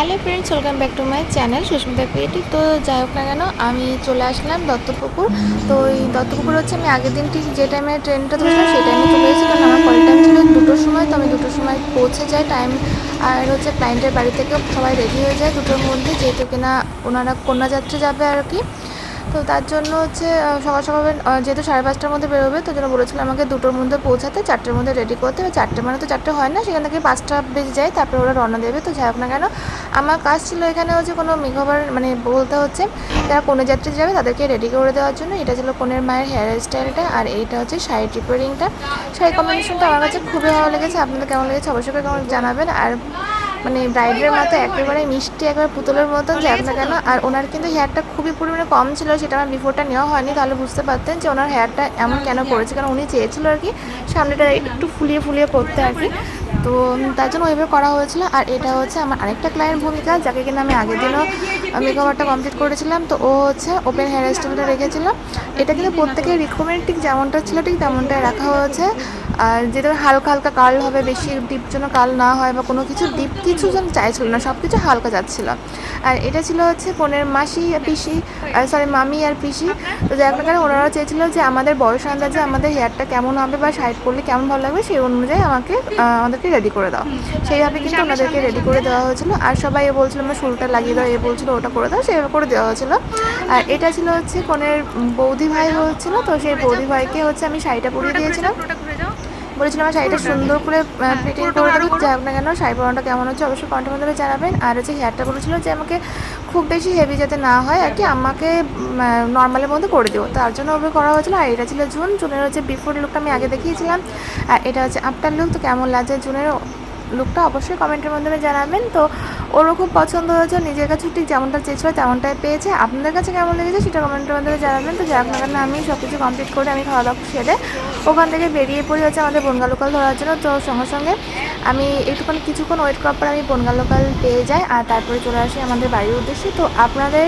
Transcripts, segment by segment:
Hello friends, welcome back to my channel Sushmita creative. তো যাই হোক না কেন, আমি চলে আসলাম দত্তপুকুর। তো এই দত্তপুকুর হচ্ছে আমি আগের দিন ঠিক যে টাইমে ট্রেনটা ধরেছিলাম, সেই টাইমে চলে এসেছি কারণ আমার পরের টাইম ছিল দুটোর সময়, তো আমি দুটোর সময় পৌঁছে যাই। টাইম আর হচ্ছে ক্লায়েন্টের বাড়ি থেকে সবাই রেডি হয়ে যায় দুটোর মধ্যে। যেহেতু কিনা ওনারা কন্যাযাত্রী যাবে আর কি তো তার জন্য হচ্ছে সকাল সকাল যেহেতু সাড়ে পাঁচটার মধ্যে বেরোবে, তো জন্য বলেছিল আমাকে দুটোর মধ্যে পৌঁছাতে, চারটের মধ্যে রেডি করতে। এবার চারটে মানে তো চারটে হয় না, সেখান থেকে পাঁচটা বেজে যায়, তারপরে ওরা রওনা দেবে। তো যাই হোক না কেন, আমার কাজ ছিল এখানে হচ্ছে কোনো মেকওভার মানে বলতে হচ্ছে, যারা কোনো যাত্রী যাবে তাদেরকে রেডি করে দেওয়ার জন্য। এটা ছিল কনের মায়ের হেয়ার স্টাইলটা আর এইটা হচ্ছে শাড়ি রিপেয়ারিংটা শাড়ি কম্বিনেশনটা আমার কাছে খুবই ভালো লেগেছে। আপনাদের কেমন লেগেছে অবশ্যই কেমন জানাবেন। আর মানে ব্রাইডের মতো একেবারে মিষ্টি, একবার পুতুলের মতো যাক না কেন? আর ওনার কিন্তু হেয়ারটা খুবই পরিমাণে কম ছিল, সেটা আমার বিফোরটা নেওয়া হয়নি, তাহলে বুঝতে পারতেন যে ওনার হেয়ারটা এমন কেন করেছে কারণ উনি চেয়েছিল আর কি সামনেটা একটু ফুলিয়ে ফুলিয়ে করতে আর কি। তো তার জন্য ওইভাবে করা হয়েছিল। আর এটা হচ্ছে আমার আরেকটা ক্লায়েন্ট ভূমিকা, যাকে কিনা আমি আগের দিনও মেকওভারটা কমপ্লিট করেছিলাম। তো ও হচ্ছে ওপেন হেয়ার স্টাইলটা রেখেছিল। এটা কিন্তু প্রত্যেকের রিকমেন্ড ঠিক যেমনটা ছিল, ঠিক তেমনটাই রাখা হয়েছে। আর যেটা হালকা হালকা কাল হবে, বেশি ডিপ যেন কাল না হয় বা কোনো কিছু ডিপ কিছু যেন চাইছিল না সব কিছু হালকা যাচ্ছিল। আর এটা ছিল হচ্ছে বোনের মাসি আর পিসি, আর সরি মামি আর পিসি। তো হোক না ওনারা চেয়েছিল যে আমাদের বয়স আন্দাজে আমাদের হেয়ারটা কেমন হবে বা সাইড করলে কেমন ভালো লাগবে, সেই অনুযায়ী আমাকে আমাদেরকে রেডি করে দাও। সেইভাবে কিন্তু ওনাদেরকে রেডি করে দেওয়া হয়েছিল। আর সবাই এ বলছিল, আমরা শুরুটা লাগিয়ে দাও। এ বলছিল, ওটা করে দাও। সেইভাবে করে দেওয়া হয়েছিল। আর এটা ছিল হচ্ছে কনের বৌদি ভাই হচ্ছিল, তো সেই বৌদি ভাইকে হচ্ছে আমি শাড়িটা পরিয়ে দিয়েছিলাম। বলেছিলাম আমার শাড়িটা সুন্দর করে ফিটিং করে দেবো যাই হোক না কেন শাড়ি পরানোটা কেমন হচ্ছে অবশ্যই কন্টেন্ট মাধ্যমে জানাবেন। আর হচ্ছে হেয়ারটা বলেছিল যে আমাকে খুব বেশি হেভি যাতে না হয় আর কি আমাকে নর্মালের মধ্যে করে দেবো তার জন্য ওভাবে করা হয়েছিল আর এটা ছিল জুন জুনের হচ্ছে বিফোর লুকটা আমি আগে দেখিয়েছিলাম। আর এটা হচ্ছে আফটার লুক তো কেমন লাগছে জুনের লুকটা অবশ্যই কমেন্টের মাধ্যমে জানাবেন। তো ওরও খুব পছন্দ হয়েছে নিজের কাছে ঠিক যেমনটা চেয়েছিল তেমনটাই পেয়েছে। আপনাদের কাছে কেমন লেগেছে সেটা কমেন্টের মাধ্যমে জানাবেন। তো না কেন, আমি সব কিছু কমপ্লিট করে আমি খাওয়া দাওয়া সেরে ওখান থেকে বেরিয়ে পড়ি হচ্ছে আমাদের বনগা লোকাল ধরার জন্য। তো সঙ্গে সঙ্গে আমি একটুখানি কিছুক্ষণ ওয়েট করার পর আমি বনগা লোকাল পেয়ে যাই আর তারপরে চলে আসি আমাদের বাড়ির উদ্দেশ্যে। তো আপনাদের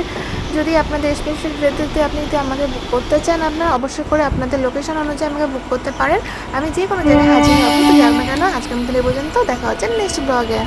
যদি আপনাদের স্পেশাল ডেতে আপনি যদি আমাকে বুক করতে চান, আপনারা অবশ্যই করে আপনাদের লোকেশন অনুযায়ী আমাকে বুক করতে পারেন। আমি যে কোনো জায়গায় হাজির হব, তো না। কেন মতো এই পর্যন্ত, দেখা হচ্ছে নেক্সট ব্লগে